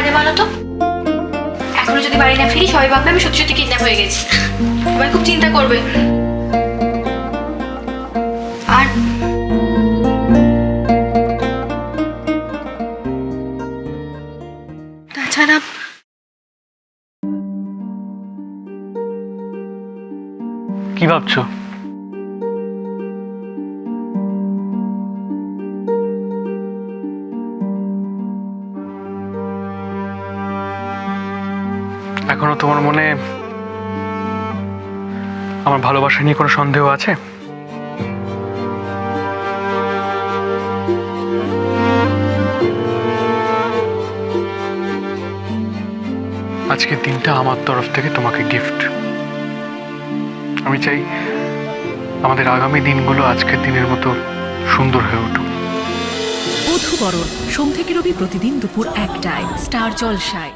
বাজে বলো এখনও যদি বাড়ি না ফিরি, সবাই ভাববে আমি সত্যি সত্যি কিডন্যাপ হয়ে গেছি। সবাই খুব চিন্তা করবে। আর কি ভাবছ? এখনও তোমার মনে আমার ভালোবাসা নিয়ে কোনো সন্দেহ আছে? আজকের দিনটা আমার তরফ থেকে তোমাকে গিফট আমি চাই আমাদের আগামী দিনগুলো আজকের দিনের মতো সুন্দর হয়ে উঠুক। বধুবরণ সোম থেকে রবি প্রতিদিন দুপুর একটায়, স্টার জলসায়।